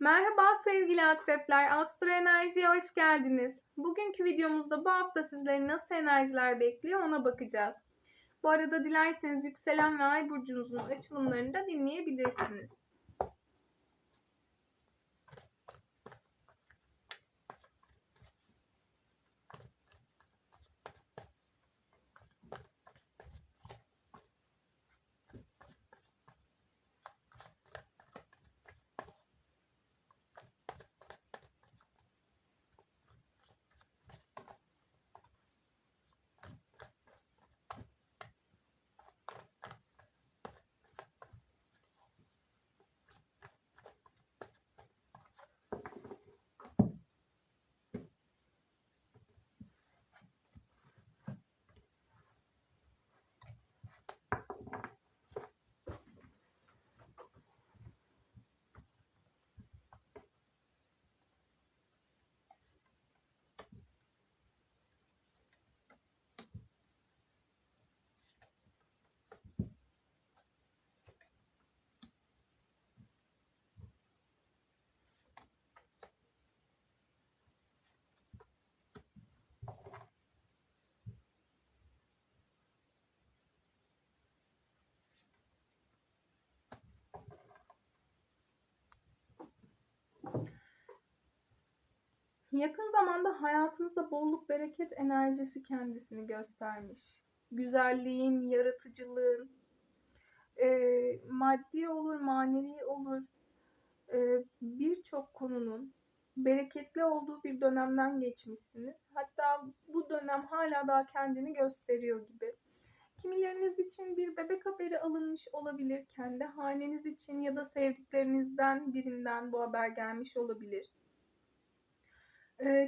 Merhaba sevgili akrepler, Astro Enerji'ye hoş geldiniz. Bugünkü videomuzda bu hafta sizleri nasıl enerjiler bekliyor ona bakacağız. Bu arada dilerseniz yükselen ve ay burcunuzun açılımlarını da dinleyebilirsiniz. Yakın zamanda hayatınızda bolluk bereket enerjisi kendisini göstermiş. Güzelliğin, yaratıcılığın, e, maddi olur, manevi olur, e, birçok konunun bereketli olduğu bir dönemden geçmişsiniz. Hatta bu dönem hala daha kendini gösteriyor gibi. Kimileriniz için bir bebek haberi alınmış olabilir. Kendi haneniz için ya da sevdiklerinizden birinden bu haber gelmiş olabilir.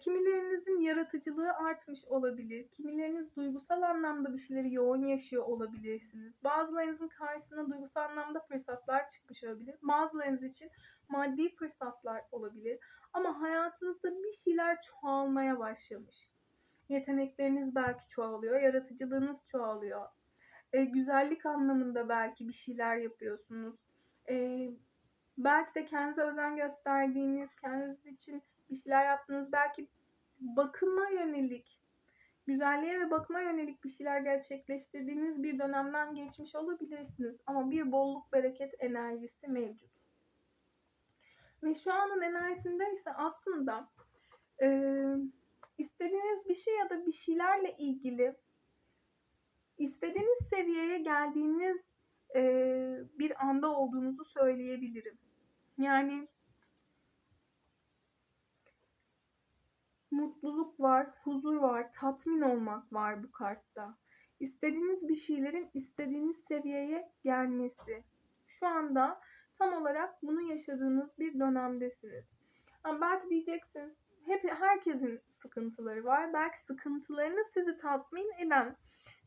Kimilerinizin yaratıcılığı artmış olabilir. Kimileriniz duygusal anlamda bir şeyleri yoğun yaşıyor olabilirsiniz. Bazılarınızın karşısına duygusal anlamda fırsatlar çıkmış olabilir. Bazılarınız için maddi fırsatlar olabilir. Ama hayatınızda bir şeyler çoğalmaya başlamış. Yetenekleriniz belki çoğalıyor, yaratıcılığınız çoğalıyor. E, güzellik anlamında belki bir şeyler yapıyorsunuz. E, belki de kendinize özen gösterdiğiniz, kendiniz için bir şeyler yaptınız. Belki bakıma yönelik, güzelliğe ve bakıma yönelik bir şeyler gerçekleştirdiğiniz bir dönemden geçmiş olabilirsiniz. Ama bir bolluk bereket enerjisi mevcut. Ve şu anın enerjisinde ise aslında e, istediğiniz bir şey ya da bir şeylerle ilgili istediğiniz seviyeye geldiğiniz e, bir anda olduğunuzu söyleyebilirim. Yani mutluluk var, huzur var, tatmin olmak var bu kartta. İstediğiniz bir şeylerin istediğiniz seviyeye gelmesi. Şu anda tam olarak bunu yaşadığınız bir dönemdesiniz. Ama belki diyeceksiniz hep herkesin sıkıntıları var. Belki sıkıntılarını sizi tatmin eden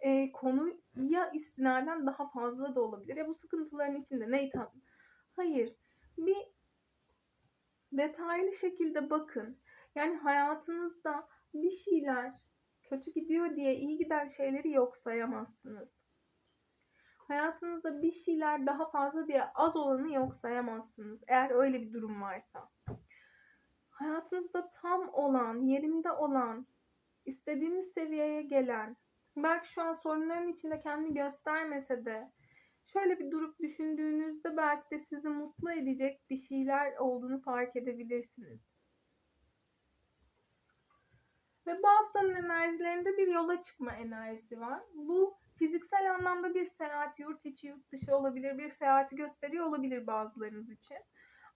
e, konuya istinaden daha fazla da olabilir. Ya bu sıkıntıların içinde neyi tatmin? Hayır. Bir detaylı şekilde bakın. Yani hayatınızda bir şeyler kötü gidiyor diye iyi giden şeyleri yok sayamazsınız. Hayatınızda bir şeyler daha fazla diye az olanı yok sayamazsınız. Eğer öyle bir durum varsa. Hayatınızda tam olan, yerinde olan, istediğiniz seviyeye gelen, belki şu an sorunların içinde kendini göstermese de şöyle bir durup düşündüğünüzde belki de sizi mutlu edecek bir şeyler olduğunu fark edebilirsiniz. Ve bu haftanın enerjilerinde bir yola çıkma enerjisi var. Bu fiziksel anlamda bir seyahat, yurt içi, yurt dışı olabilir, bir seyahati gösteriyor olabilir bazılarınız için.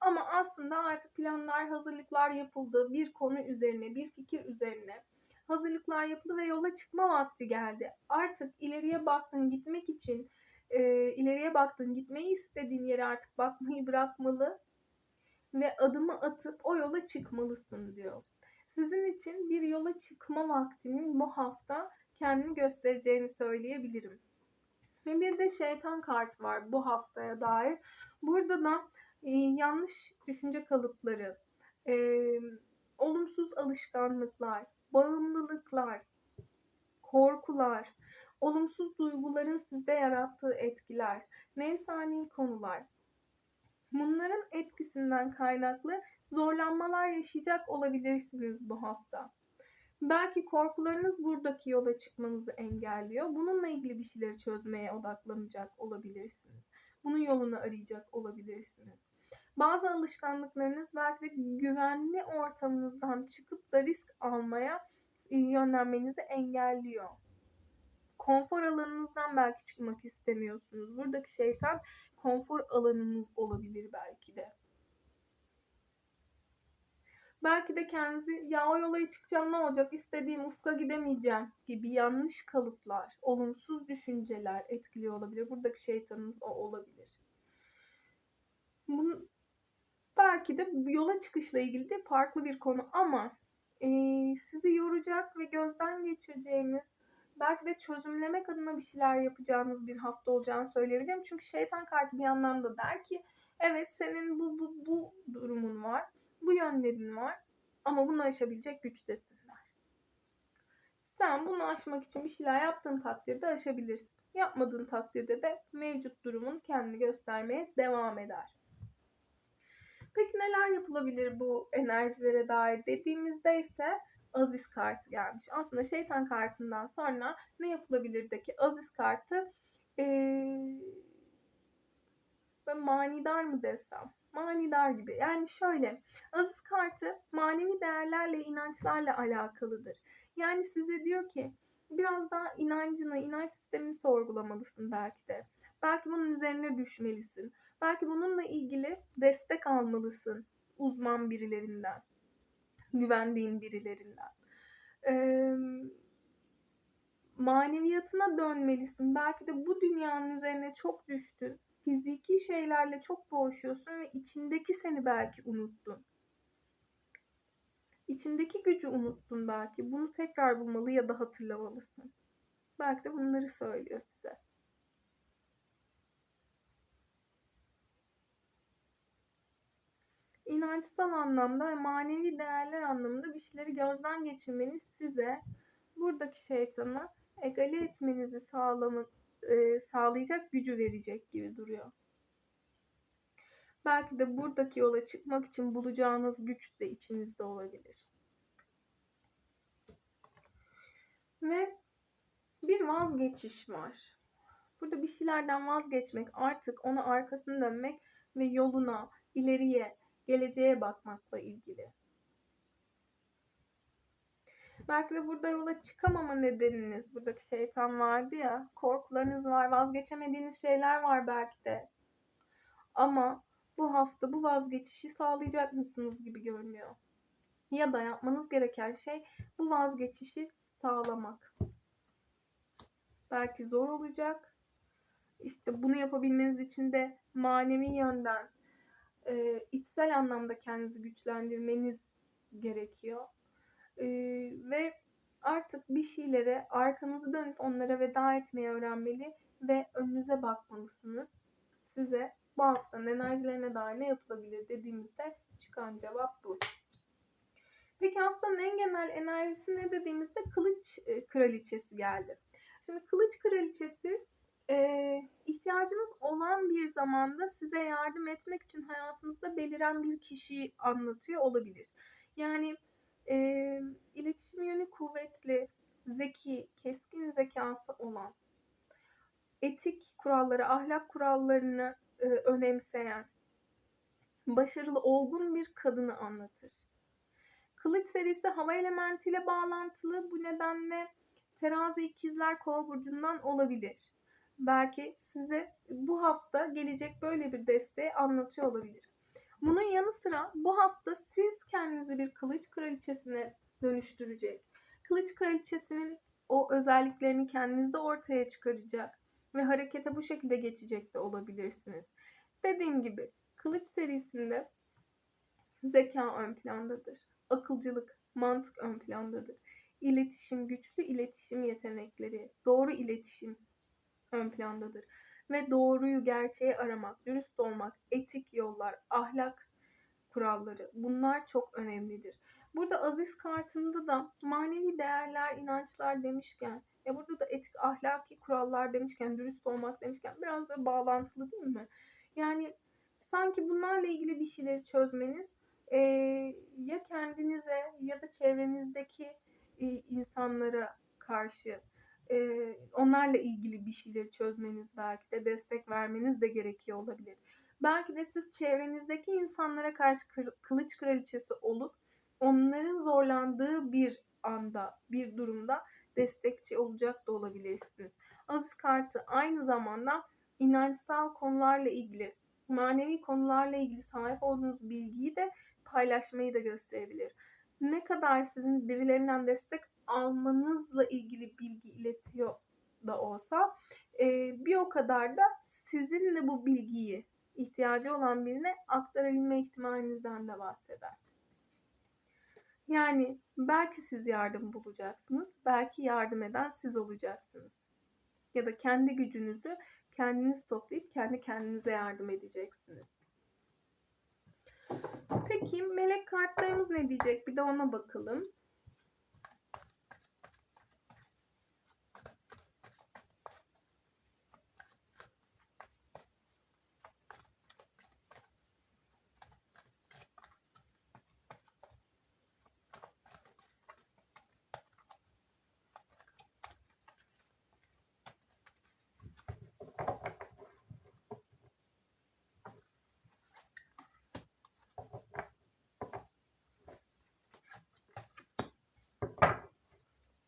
Ama aslında artık planlar, hazırlıklar yapıldı. Bir konu üzerine, bir fikir üzerine hazırlıklar yapıldı ve yola çıkma vakti geldi. Artık ileriye baktın gitmek için, e, ileriye baktın gitmeyi istediğin yere artık bakmayı bırakmalı ve adımı atıp o yola çıkmalısın diyor. Sizin için bir yola çıkma vaktinin bu hafta kendini göstereceğini söyleyebilirim. Ve bir de şeytan kart var bu haftaya dair. Burada da e, yanlış düşünce kalıpları, e, olumsuz alışkanlıklar, bağımlılıklar, korkular, olumsuz duyguların sizde yarattığı etkiler, nefsani konular, Bunların etkisinden kaynaklı zorlanmalar yaşayacak olabilirsiniz bu hafta. Belki korkularınız buradaki yola çıkmanızı engelliyor. Bununla ilgili bir şeyleri çözmeye odaklanacak olabilirsiniz. Bunun yolunu arayacak olabilirsiniz. Bazı alışkanlıklarınız belki de güvenli ortamınızdan çıkıp da risk almaya e, yönlenmenizi engelliyor. Konfor alanınızdan belki çıkmak istemiyorsunuz. Buradaki şeytan konfor alanınız olabilir belki de. Belki de kendinizi ya o yola çıkacağım ne olacak istediğim ufka gidemeyeceğim gibi yanlış kalıplar, olumsuz düşünceler etkiliyor olabilir. Buradaki şeytanınız o olabilir. Bunun, belki de yola çıkışla ilgili de farklı bir konu ama e, sizi yoracak ve gözden geçireceğiniz belki de çözümlemek adına bir şeyler yapacağınız bir hafta olacağını söyleyebilirim. Çünkü şeytan kartı bir yandan da der ki evet senin bu bu bu durumun var. Bu yönlerin var. Ama bunu aşabilecek güçtesinler. Sen bunu aşmak için bir şeyler yaptığın takdirde aşabilirsin. Yapmadığın takdirde de mevcut durumun kendini göstermeye devam eder. Peki neler yapılabilir bu enerjilere dair dediğimizde ise Aziz kartı gelmiş. Aslında şeytan kartından sonra ne yapılabilirdeki Aziz kartı ee, manidar mı desem? Manidar gibi. Yani şöyle Aziz kartı manevi değerlerle, inançlarla alakalıdır. Yani size diyor ki biraz daha inancını, inanç sistemini sorgulamalısın belki de. Belki bunun üzerine düşmelisin. Belki bununla ilgili destek almalısın uzman birilerinden, güvendiğin birilerinden. Ee, maneviyatına dönmelisin. Belki de bu dünyanın üzerine çok düştün. Fiziki şeylerle çok boğuşuyorsun ve içindeki seni belki unuttun. İçindeki gücü unuttun belki. Bunu tekrar bulmalı ya da hatırlamalısın. Belki de bunları söylüyor size. inançsal anlamda ve manevi değerler anlamında bir şeyleri gözden geçirmeniz size buradaki şeytanı egale etmenizi sağlama, e, sağlayacak gücü verecek gibi duruyor. Belki de buradaki yola çıkmak için bulacağınız güç de içinizde olabilir. Ve bir vazgeçiş var. Burada bir şeylerden vazgeçmek, artık ona arkasını dönmek ve yoluna, ileriye, geleceğe bakmakla ilgili. Belki de burada yola çıkamama nedeniniz, buradaki şeytan vardı ya, korkularınız var, vazgeçemediğiniz şeyler var belki de. Ama bu hafta bu vazgeçişi sağlayacak mısınız gibi görünüyor. Ya da yapmanız gereken şey bu vazgeçişi sağlamak. Belki zor olacak. İşte bunu yapabilmeniz için de manevi yönden içsel anlamda kendinizi güçlendirmeniz gerekiyor. E, ve artık bir şeylere arkanızı dönüp onlara veda etmeyi öğrenmeli ve önünüze bakmalısınız. Size bu haftanın enerjilerine dair ne yapılabilir dediğimizde çıkan cevap bu. Peki haftanın en genel enerjisi ne dediğimizde kılıç kraliçesi geldi. Şimdi kılıç kraliçesi e, ihtiyacınız olan bir zamanda size yardım etmek için hayatınızda beliren bir kişiyi anlatıyor olabilir. Yani e, iletişim yönü kuvvetli, zeki, keskin zekası olan, etik kuralları, ahlak kurallarını e, önemseyen, başarılı, olgun bir kadını anlatır. Kılıç serisi hava elementiyle bağlantılı. Bu nedenle terazi ikizler kova burcundan olabilir belki size bu hafta gelecek böyle bir desteği anlatıyor olabilir. Bunun yanı sıra bu hafta siz kendinizi bir kılıç kraliçesine dönüştürecek. Kılıç kraliçesinin o özelliklerini kendinizde ortaya çıkaracak ve harekete bu şekilde geçecek de olabilirsiniz. Dediğim gibi kılıç serisinde zeka ön plandadır. Akılcılık, mantık ön plandadır. İletişim, güçlü iletişim yetenekleri, doğru iletişim ön plandadır. Ve doğruyu, gerçeği aramak, dürüst olmak, etik yollar, ahlak kuralları bunlar çok önemlidir. Burada aziz kartında da manevi değerler, inançlar demişken ya burada da etik ahlaki kurallar demişken, dürüst olmak demişken biraz böyle bağlantılı değil mi? Yani sanki bunlarla ilgili bir şeyleri çözmeniz e, ya kendinize ya da çevrenizdeki e, insanlara karşı e, onlarla ilgili bir şeyleri çözmeniz belki de destek vermeniz de gerekiyor olabilir. Belki de siz çevrenizdeki insanlara karşı kılıç kraliçesi olup onların zorlandığı bir anda, bir durumda destekçi olacak da olabilirsiniz. Aziz kartı aynı zamanda inançsal konularla ilgili, manevi konularla ilgili sahip olduğunuz bilgiyi de paylaşmayı da gösterebilir. Ne kadar sizin birilerinden destek almanızla ilgili bilgi iletiyor da olsa bir o kadar da sizinle bu bilgiyi ihtiyacı olan birine aktarabilme ihtimalinizden de bahseder. Yani belki siz yardım bulacaksınız, belki yardım eden siz olacaksınız. Ya da kendi gücünüzü kendiniz toplayıp kendi kendinize yardım edeceksiniz. Peki melek kartlarımız ne diyecek? Bir de ona bakalım.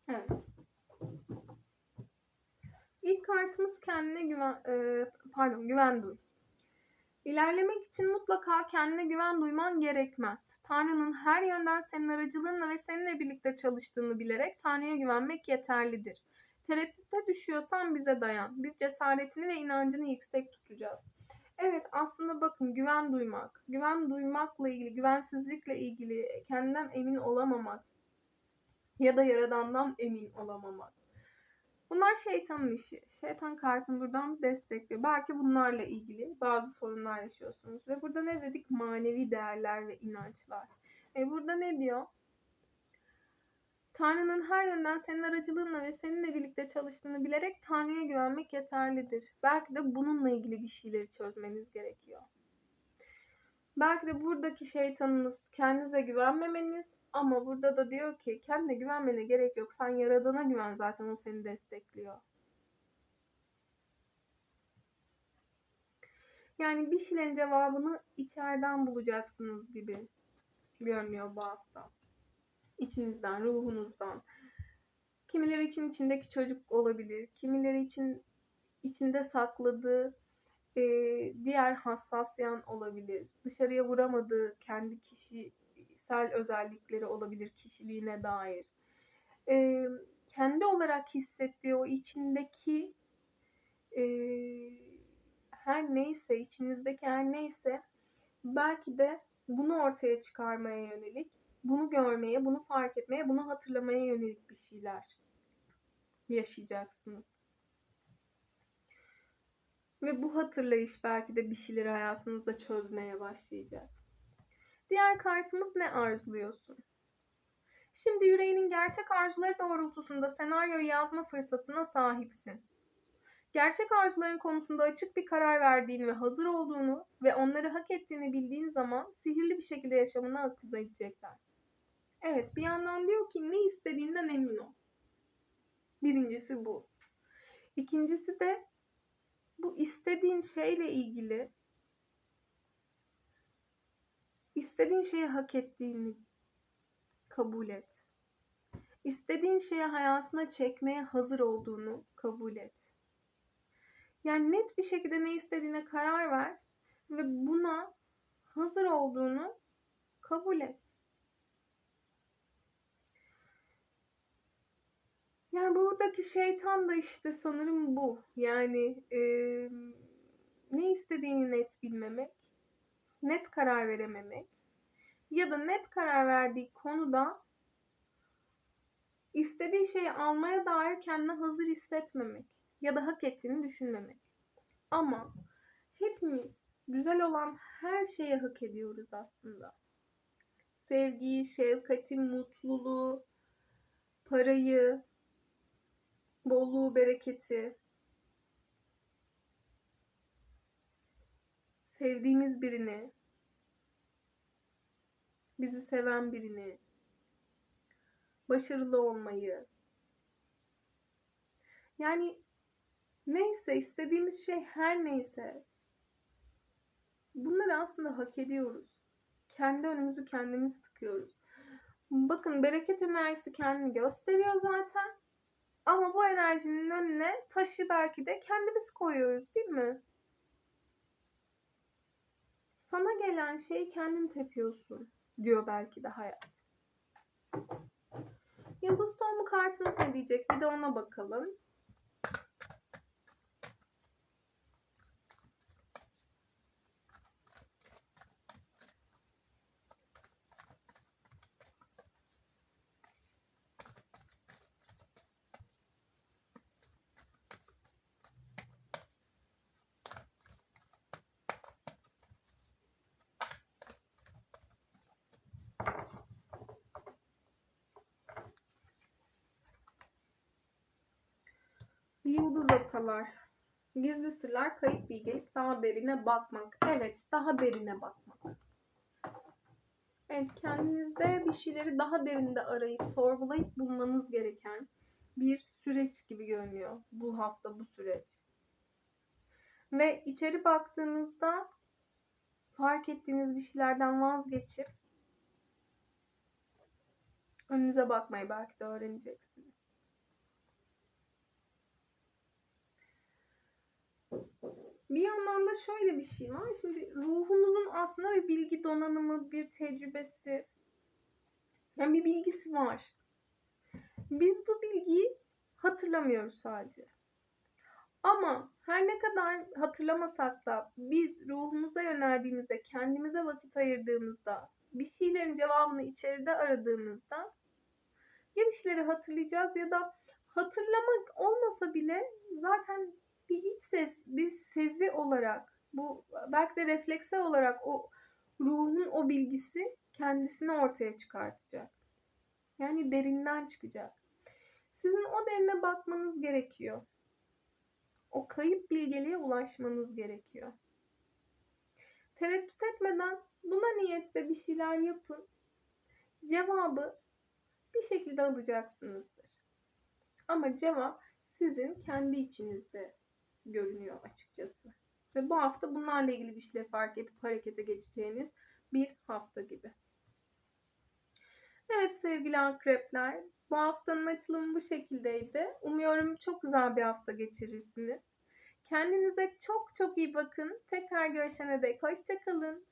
Evet. İlk kartımız kendine güven, e, pardon güven duy. İlerlemek için mutlaka kendine güven duyman gerekmez. Tanrı'nın her yönden senin aracılığınla ve seninle birlikte çalıştığını bilerek Tanrı'ya güvenmek yeterlidir. Tereddütte düşüyorsan bize dayan. Biz cesaretini ve inancını yüksek tutacağız. Evet aslında bakın güven duymak, güven duymakla ilgili, güvensizlikle ilgili, kendinden emin olamamak, ya da yaradandan emin olamamak. Bunlar şeytanın işi. Şeytan kartın buradan destekliyor. Belki bunlarla ilgili bazı sorunlar yaşıyorsunuz. Ve burada ne dedik? Manevi değerler ve inançlar. E burada ne diyor? Tanrı'nın her yönden senin aracılığınla ve seninle birlikte çalıştığını bilerek Tanrı'ya güvenmek yeterlidir. Belki de bununla ilgili bir şeyleri çözmeniz gerekiyor. Belki de buradaki şeytanınız kendinize güvenmemeniz ama burada da diyor ki kendine güvenmene gerek yok. Sen yaradana güven zaten o seni destekliyor. Yani bir şeylerin cevabını içeriden bulacaksınız gibi görünüyor bu hafta. İçinizden, ruhunuzdan. Kimileri için içindeki çocuk olabilir. Kimileri için içinde sakladığı e, diğer hassas yan olabilir. Dışarıya vuramadığı kendi kişi kişisel özellikleri olabilir kişiliğine dair. E, kendi olarak hissettiği o içindeki e, her neyse, içinizdeki her neyse belki de bunu ortaya çıkarmaya yönelik, bunu görmeye, bunu fark etmeye, bunu hatırlamaya yönelik bir şeyler yaşayacaksınız. Ve bu hatırlayış belki de bir şeyleri hayatınızda çözmeye başlayacak. Diğer kartımız ne arzuluyorsun? Şimdi yüreğinin gerçek arzuları doğrultusunda senaryoyu yazma fırsatına sahipsin. Gerçek arzuların konusunda açık bir karar verdiğini ve hazır olduğunu ve onları hak ettiğini bildiğin zaman sihirli bir şekilde yaşamına akıl edecekler. Evet bir yandan diyor ki ne istediğinden emin ol. Birincisi bu. İkincisi de bu istediğin şeyle ilgili İstediğin şeyi hak ettiğini kabul et. İstediğin şeyi hayatına çekmeye hazır olduğunu kabul et. Yani net bir şekilde ne istediğine karar ver ve buna hazır olduğunu kabul et. Yani buradaki şeytan da işte sanırım bu. Yani e, ne istediğini net bilmemek, net karar verememek ya da net karar verdiği konuda istediği şeyi almaya dair kendine hazır hissetmemek ya da hak ettiğini düşünmemek. Ama hepimiz güzel olan her şeyi hak ediyoruz aslında. Sevgiyi, şefkati, mutluluğu, parayı, bolluğu, bereketi. Sevdiğimiz birini, bizi seven birini, başarılı olmayı. Yani neyse istediğimiz şey her neyse bunları aslında hak ediyoruz. Kendi önümüzü kendimiz tıkıyoruz. Bakın bereket enerjisi kendini gösteriyor zaten. Ama bu enerjinin önüne taşı belki de kendimiz koyuyoruz değil mi? Sana gelen şeyi kendin tepiyorsun diyor belki de hayat. Yıldız tohumu kartımız ne diyecek? Bir de ona bakalım. Yıldız atalar. Gizli sırlar, kayıp bilgelik, daha derine bakmak. Evet, daha derine bakmak. Evet, kendinizde bir şeyleri daha derinde arayıp, sorgulayıp bulmanız gereken bir süreç gibi görünüyor bu hafta bu süreç. Ve içeri baktığınızda fark ettiğiniz bir şeylerden vazgeçip önünüze bakmayı belki de öğreneceksiniz. Bir yandan da şöyle bir şey var. Şimdi ruhumuzun aslında bir bilgi donanımı, bir tecrübesi, yani bir bilgisi var. Biz bu bilgiyi hatırlamıyoruz sadece. Ama her ne kadar hatırlamasak da biz ruhumuza yöneldiğimizde, kendimize vakit ayırdığımızda, bir şeylerin cevabını içeride aradığımızda ya bir şeyleri hatırlayacağız ya da hatırlamak olmasa bile zaten bir iç ses, bir sezi olarak bu belki de refleksel olarak o ruhun o bilgisi kendisini ortaya çıkartacak. Yani derinden çıkacak. Sizin o derine bakmanız gerekiyor. O kayıp bilgeliğe ulaşmanız gerekiyor. Tereddüt etmeden buna niyetle bir şeyler yapın. Cevabı bir şekilde alacaksınızdır. Ama cevap sizin kendi içinizde görünüyor açıkçası. Ve bu hafta bunlarla ilgili bir şeyler fark edip harekete geçeceğiniz bir hafta gibi. Evet sevgili akrepler, bu haftanın açılımı bu şekildeydi. Umuyorum çok güzel bir hafta geçirirsiniz. Kendinize çok çok iyi bakın. Tekrar görüşene dek hoşçakalın.